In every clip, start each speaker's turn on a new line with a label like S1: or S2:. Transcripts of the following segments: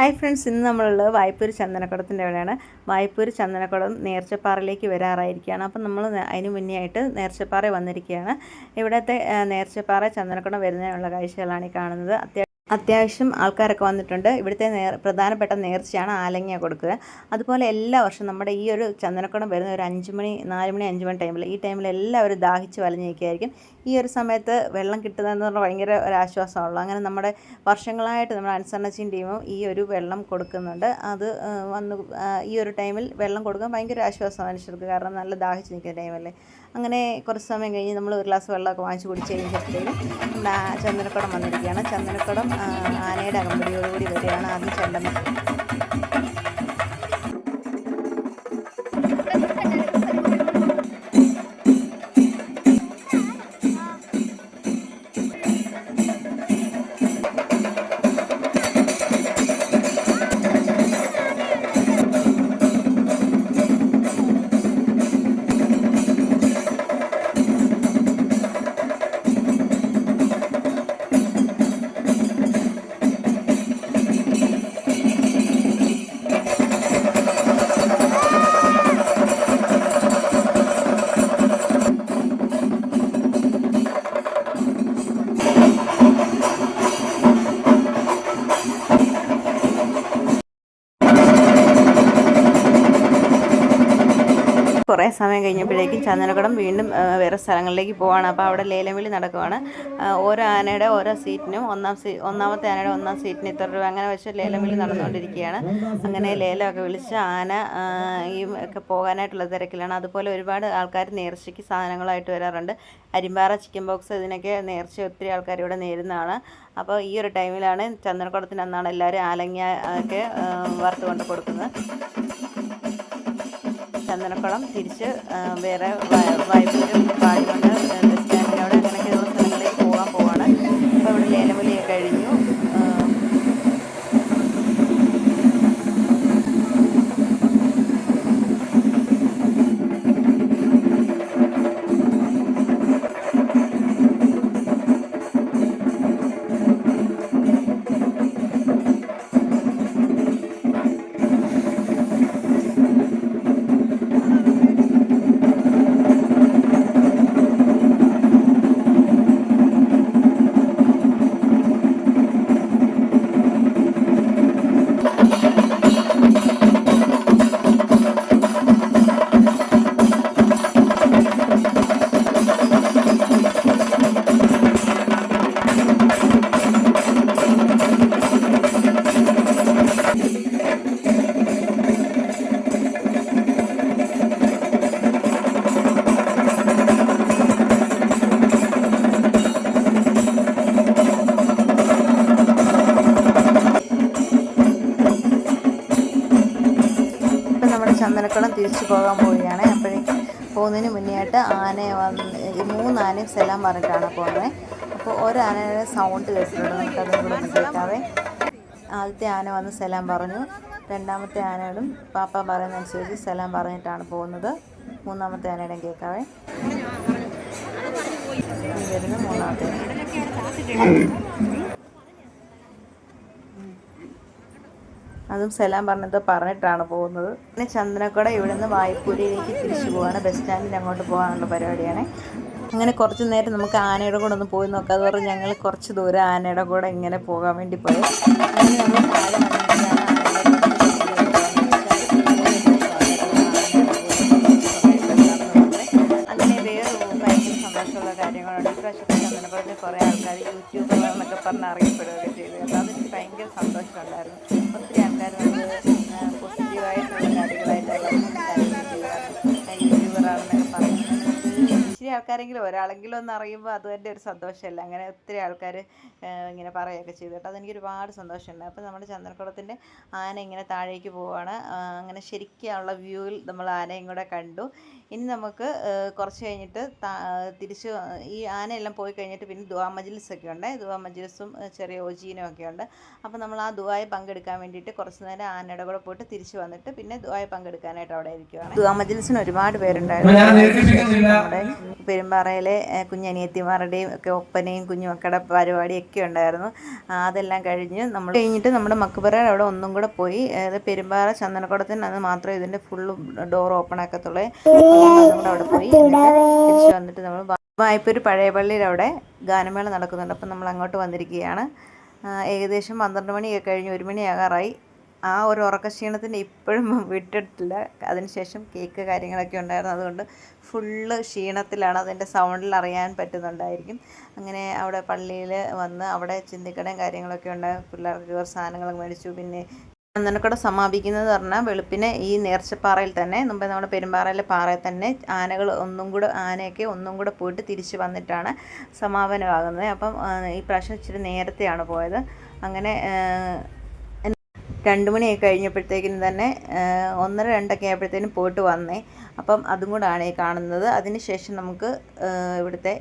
S1: Hi friends ഇന്ന് നമ്മളുള്ളത് വായ്പൂർ ചന്ദനക്കുടത്തിന്റെ അവിടെയാണ് വായ്പൂർ ചന്ദനക്കുടം നേർച്ചപ്പാറയിലേക്ക് വരാറായിരിക്കുകയാണ്. അപ്പം നമ്മൾ അതിന് മുന്നേ ആയിട്ട് നേർച്ചപ്പാറ വന്നിരിക്കുകയാണ്. ഇവിടുത്തെ നേർച്ചപ്പാറ ചന്ദനക്കുടം വരുന്നതിനുള്ള കാഴ്ചകളാണ് ഈ കാണുന്നത്. അത്യാവശ്യം അത്യാവശ്യം ആൾക്കാരൊക്കെ വന്നിട്ടുണ്ട്. ഇവിടുത്തെ നേർ പ്രധാനപ്പെട്ട നേർച്ചയാണ് ആലങ്ങ കൊടുക്കുക. അതുപോലെ എല്ലാ വർഷവും നമ്മുടെ ഈ ഒരു ചന്ദനക്കുടം വരുന്ന ഒരു അഞ്ച് മണി നാല് മണി അഞ്ച് മണി ടൈമിൽ ഈ ടൈമിൽ എല്ലാവരും ദാഹിച്ച് വലഞ്ഞിരിക്കുകയായിരിക്കും ഈ ഒരു സമയത്ത് വെള്ളം കിട്ടുന്നതെന്ന് പറഞ്ഞാൽ ഭയങ്കര ഒരു ആശ്വാസമുള്ളൂ അങ്ങനെ നമ്മുടെ വർഷങ്ങളായിട്ട് നമ്മുടെ അനുസരണച്ചിൻ ടീമും ഈ ഒരു വെള്ളം കൊടുക്കുന്നുണ്ട്. അത് വന്ന് ഈ ഒരു ടൈമിൽ വെള്ളം കൊടുക്കാൻ ഭയങ്കര ആശ്വാസം മനുഷ്യർക്ക്. കാരണം നല്ല ദാഹിച്ച് നിൽക്കുന്ന ടൈമല്ലേ. അങ്ങനെ കുറച്ച് സമയം കഴിഞ്ഞ് നമ്മൾ ഒരു ഗ്ലാസ് വെള്ളമൊക്കെ വാങ്ങിച്ച് കുടിച്ച് കഴിഞ്ഞപ്പോഴത്തേക്കും നമ്മുടെ ചന്ദനക്കുടം വന്നിരിക്കുകയാണ്. ചന്ദനക്കുടം ആനയുടെ അകമ്പടിയോടുകൂടി വരികയാണ് ആദ്യം ചെണ്ടമ കുറേ സമയം കഴിഞ്ഞപ്പോഴേക്കും ചന്ദനക്കുടം വീണ്ടും വേറെ സ്ഥലങ്ങളിലേക്ക് പോവാണ്. അപ്പോൾ അവിടെ ലേലം വിളി നടക്കുവാണ് ഓരോ ആനയുടെ ഓരോ സീറ്റിനും ഒന്നാം സീ ഒന്നാമത്തെ ആനയുടെ ഒന്നാം സീറ്റിന് ഇത്ര രൂപ അങ്ങനെ വെച്ച് ലേലം വിളി നടന്നുകൊണ്ടിരിക്കുകയാണ്. അങ്ങനെ ലേലമൊക്കെ വിളിച്ച് ആന ഈ ഒക്കെ പോകാനായിട്ടുള്ള തിരക്കിലാണ്. അതുപോലെ ഒരുപാട് ആൾക്കാർ നേർച്ചയ്ക്ക് സാധനങ്ങളായിട്ട് വരാറുണ്ട്. അരിമ്പാറ ചിക്കൻ ബോക്സ് ഇതിനൊക്കെ നേർച്ച ഒത്തിരി ആൾക്കാർ ഇവിടെ നേരുന്നതാണ്. അപ്പോൾ ഈ ഒരു ടൈമിലാണ് ചന്ദനക്കുടത്തിന് അന്നാണ് എല്ലാവരും ആലങ്ങ ഒക്കെ വറുത്ത് കൊടുക്കുന്നത്. ചന്ദനക്കുളം തിരിച്ച് വേറെ വൈപ്പിലും പാടിക്കൊണ്ട് നമ്മുടെ തിരിച്ചു പോകാൻ പോവുകയാണ്. അപ്പോഴേക്കും പോകുന്നതിന് മുന്നേ ആയിട്ട് ആനയെ വന്ന് മൂന്നാനയും സെലാം പറഞ്ഞിട്ടാണ് പോകുന്നത്. അപ്പോൾ ഒരു ആനയുടെ സൗണ്ട് കേട്ടിട്ടുണ്ട് നമുക്കതും കൂടെ കേൾക്കാവേ. ആദ്യത്തെ ആന വന്ന് സലാം പറഞ്ഞു. രണ്ടാമത്തെ ആനയോടും പാപ്പ പറയുന്നതനുസരിച്ച് സലാം പറഞ്ഞിട്ടാണ് പോകുന്നത്. മൂന്നാമത്തെ ആനയുടെ കേൾക്കാവേ. വരുന്നു മൂന്നാമത്തെ അതും സലാം പറഞ്ഞത് പറഞ്ഞിട്ടാണ് പോകുന്നത്. പിന്നെ ചന്ദനക്കുട ഇവിടെ നിന്ന് വായ്പൂരിയിലേക്ക് തിരിച്ചു പോവാണ്. ബസ് സ്റ്റാൻഡിൽ അങ്ങോട്ട് പോകാനുള്ള പരിപാടിയാണ്. അങ്ങനെ കുറച്ച് നേരം നമുക്ക് ആനയുടെ കൂടെ ഒന്ന് പോയി നോക്കാം. അത് പറഞ്ഞ് ഞങ്ങൾ കുറച്ച് ദൂരം ആനയുടെ കൂടെ ഇങ്ങനെ പോകാൻ വേണ്ടി പോയി. അങ്ങനെ നമ്മൾ ചന്ദനക്കുളത്തിൽ കുറേ ആൾക്കാർ യൂട്യൂബർ എന്നൊക്കെ പറഞ്ഞ് അറിയപ്പെടുകയൊക്കെ ചെയ്തു അപ്പോൾ അതെനിക്ക് ഭയങ്കര സന്തോഷമുണ്ടായിരുന്നു. ഒത്തിരി ആൾക്കാർ നമുക്ക് പോസിറ്റീവായിട്ടുള്ള കാര്യങ്ങളായിട്ടൊക്കെ യൂട്യൂബറാണെന്നൊക്കെ പറഞ്ഞു ആൾക്കാരെങ്കിലും ഒരാളെങ്കിലും ഒന്ന് അറിയുമ്പോൾ അത് തന്നെ ഒരു സന്തോഷമല്ല? അങ്ങനെ ഒത്തിരി ആൾക്കാർ ഇങ്ങനെ പറയുകയൊക്കെ ചെയ്തു കേട്ടോ. അതെനിക്ക് ഒരുപാട് സന്തോഷമുണ്ട്. അപ്പോൾ നമ്മുടെ ചന്ദ്രക്കുളത്തിന്റെ ആന ഇങ്ങനെ താഴേക്ക് പോവുകയാണ് അങ്ങനെ ശരിക്കുള്ള വ്യൂവിൽ നമ്മൾ ആനയും കൂടെ കണ്ടു. ഇനി നമുക്ക് കുറച്ച് കഴിഞ്ഞിട്ട് തിരിച്ച് ഈ ആനയെല്ലാം പോയി കഴിഞ്ഞിട്ട് പിന്നെ ദുവാ മജ്ലിസ് ഒക്കെ ഉണ്ട്. ദുവാ മജ്ലിസും ചെറിയ ഓജീനും ഒക്കെ ഉണ്ട്. അപ്പോൾ നമ്മൾ ആ ദുവായി പങ്കെടുക്കാൻ വേണ്ടിയിട്ട് കുറച്ച് നേരം ആനയുടെ കൂടെ പോയിട്ട് തിരിച്ചു വന്നിട്ട് പിന്നെ ദുവായി പങ്കെടുക്കാനായിട്ട് അവിടെ ഇരിക്കുകയാണ് ദുവാ മജിൽസിന് ഒരുപാട് പേരുണ്ടായിരുന്നു. പെരുമ്പാറയിലെ കുഞ്ഞനിയത്തിമാരുടെയും ഒക്കെ ഒപ്പനയും കുഞ്ഞുമക്കളുടെ പരിപാടിയൊക്കെ ഉണ്ടായിരുന്നു. അതെല്ലാം കഴിഞ്ഞ് നമ്മൾ കഴിഞ്ഞിട്ട് നമ്മുടെ മക്കുപറ അവിടെ ഒന്നും കൂടെ പോയി. അതായത് പെരുമ്പാറ ചന്ദനക്കുടത്തിന് അത് മാത്രമേ ഇതിന്റെ ഫുള്ള് ഡോർ ഓപ്പൺ ആക്കത്തുള്ളൂ. അവിടെ പോയി വന്നിട്ട് നമ്മൾ വായ്പൂർ പഴയ പള്ളിയിൽ അവിടെ ഗാനമേള നടക്കുന്നുണ്ട്. അപ്പം നമ്മൾ അങ്ങോട്ട് വന്നിരിക്കുകയാണ്. ഏകദേശം പന്ത്രണ്ട് മണിയൊക്കെ കഴിഞ്ഞ് ഒരു മണിയാകാറായി. ആ ഒരു ഉറക്കക്ഷീണത്തിന് ഇപ്പോഴും വിട്ടിട്ടില്ല. അതിനുശേഷം കേക്ക് കാര്യങ്ങളൊക്കെ ഉണ്ടായിരുന്നു. അതുകൊണ്ട് ഫുള്ള് ക്ഷീണത്തിലാണ് അതിന്റെ സൗണ്ടിൽ അറിയാൻ പറ്റുന്നുണ്ടായിരിക്കും. അങ്ങനെ അവിടെ പള്ളിയിൽ വന്ന് അവിടെ ചിന്തിക്കടയും കാര്യങ്ങളൊക്കെ ഉണ്ട് പിള്ളേർക്ക് കുറച്ച് സാധനങ്ങൾ മേടിച്ചു. പിന്നെ ചന്ദനക്കുട സമാപിക്കുന്നത് പറഞ്ഞാൽ വെളുപ്പിനെ ഈ നേർച്ചപ്പാറയിൽ തന്നെ മുമ്പ് നമ്മുടെ പെരുമ്പാറയിലെ പാറയിൽ തന്നെ ആനകൾ ഒന്നും കൂടെ ആനയൊക്കെ ഒന്നും കൂടെ പോയിട്ട് തിരിച്ച് വന്നിട്ടാണ് സമാപനമാകുന്നത്. അപ്പം ഈ പ്രാവശ്യം ഇച്ചിരി നേരത്തെയാണ് പോയത്. അങ്ങനെ രണ്ട് മണിയൊക്കെ കഴിഞ്ഞപ്പോഴത്തേക്കിന് തന്നെ ഒന്നര രണ്ടൊക്കെ ആയപ്പോഴത്തേനും പോയിട്ട് വന്നേ. അപ്പം അതും കൂടാണ് ഈ കാണുന്നത്. അതിനുശേഷം നമുക്ക് ഇവിടുത്തെ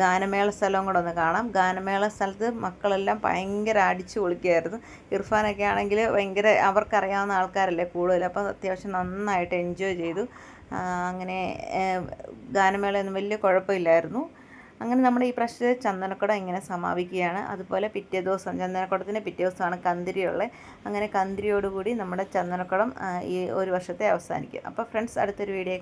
S1: ഗാനമേള സ്ഥലവും കൂടെ ഒന്ന് കാണാം. ഗാനമേള സ്ഥലത്ത് മക്കളെല്ലാം ഭയങ്കര അടിച്ചു പൊളിക്കുകയായിരുന്നു ഇർഫാനൊക്കെ ആണെങ്കിൽ ഭയങ്കര അവർക്കറിയാവുന്ന ആൾക്കാരല്ലേ കൂടുതൽ. അപ്പോൾ അത്യാവശ്യം നന്നായിട്ട് എൻജോയ് ചെയ്തു. അങ്ങനെ ഗാനമേളയൊന്നും വലിയ കുഴപ്പമില്ലായിരുന്നു. അങ്ങനെ നമ്മുടെ ഈ പ്രാവശ്യത്തെ ചന്ദനക്കുടം ഇങ്ങനെ സമാപിക്കുകയാണ്. അതുപോലെ പിറ്റേ ദിവസം ചന്ദനക്കുടത്തിന്റെ പിറ്റേ ദിവസമാണ് കന്തിരിയുള്ളത്. അങ്ങനെ കന്തിരിയോടുകൂടി നമ്മുടെ ചന്ദനക്കുടം ഈ ഒരു വർഷത്തെ അവസാനിക്കും. അപ്പോൾ ഫ്രണ്ട്സ് അടുത്തൊരു വീഡിയോ